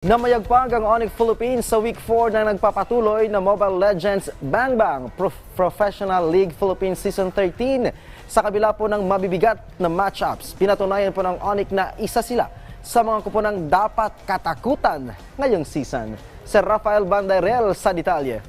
Namayagpag ang Onyx Philippines sa Week 4 na nagpapatuloy na Mobile Legends Bang Bang Prof- Professional League Philippines Season 13. Sa kabila po ng mabibigat na matchups, pinatunayan po ng Onyx na isa sila sa mga kupunang dapat katakutan ngayong season. Si Rafael Bandarel sa detalye.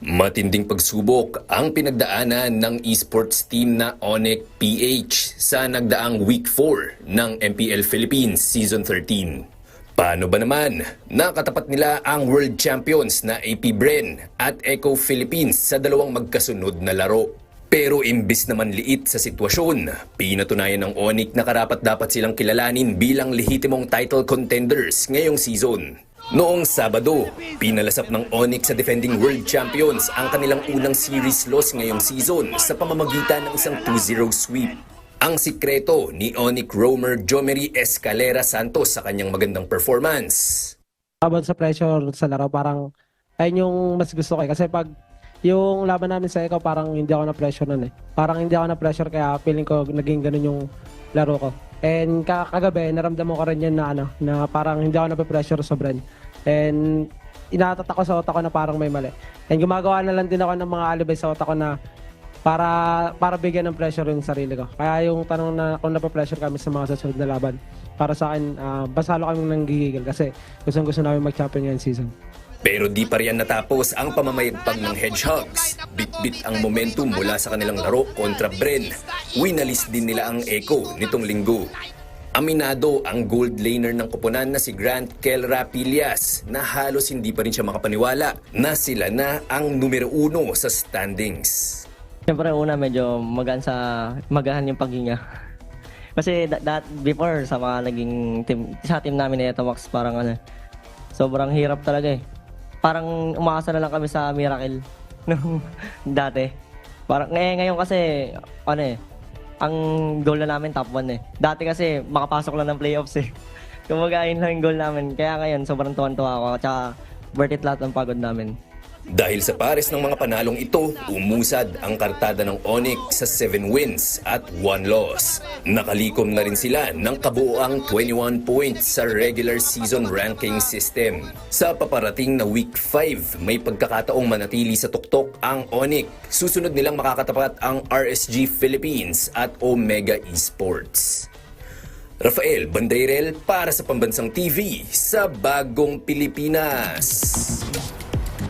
Matinding pagsubok ang pinagdaanan ng esports team na Onyx PH sa nagdaang Week 4 ng MPL Philippines Season 13. Paano ba naman? Nakatapat nila ang World Champions na AP Bren at Echo Philippines sa dalawang magkasunod na laro. Pero imbis naman liit sa sitwasyon, pinatunayan ng Onyx na karapat dapat silang kilalanin bilang lehitimong title contenders ngayong season. Noong Sabado, pinalasap ng Onyx sa defending world champions ang kanilang unang series loss ngayong season sa pamamagitan ng isang 2-0 sweep. Ang sikreto ni Onyx roamer Jomery Escalera Santos sa kanyang magandang performance. laban sa pressure sa laro, parang ayun yung mas gusto ko eh. Kasi pag yung laban namin sa Echo, parang hindi ako na pressure nun eh. Parang hindi ako na pressure kaya feeling ko naging ganun yung laro ko. And ka- kagabi, naramdaman ko rin yan na ano, na parang hindi ako na pressure sa brand. And inatatak ko sa utak ko na parang may mali. And gumagawa na lang din ako ng mga alibay sa utak ko na para para bigyan ng pressure yung sarili ko. Kaya yung tanong na kung nape-pressure kami sa mga susunod na laban, para sa akin, uh, basalo kami nang gigigil kasi gustong gusto namin mag-champion ngayon season. Pero di pa riyan natapos ang pamamayagpag ng Hedgehogs. Bit-bit ang momentum mula sa kanilang laro kontra Bren. Winalis din nila ang Echo nitong linggo. Aminado ang gold laner ng kupunan na si Grant Kel Rapillas na halos hindi pa rin siya makapaniwala na sila na ang numero uno sa standings. Siyempre una medyo magaan sa magahan yung paghinga. Kasi that, that before sa mga naging team sa team namin ni Etomax parang ano sobrang hirap talaga eh. Parang umaasa na lang kami sa miracle nung dati. Parang eh, ngayon kasi ano eh ang goal na namin top 1 eh. Dati kasi makapasok lang ng playoffs eh. Kumbaga yun lang yung goal namin. Kaya ngayon sobrang tuwan-tuwa ako. Tsaka worth it lahat ng pagod namin. Dahil sa pares ng mga panalong ito, umusad ang kartada ng Onyx sa 7 wins at 1 loss. Nakalikom na rin sila ng kabuoang 21 points sa regular season ranking system. Sa paparating na week 5, may pagkakataong manatili sa tuktok ang Onyx. Susunod nilang makakatapat ang RSG Philippines at Omega Esports. Rafael Bandairel para sa Pambansang TV sa Bagong Pilipinas.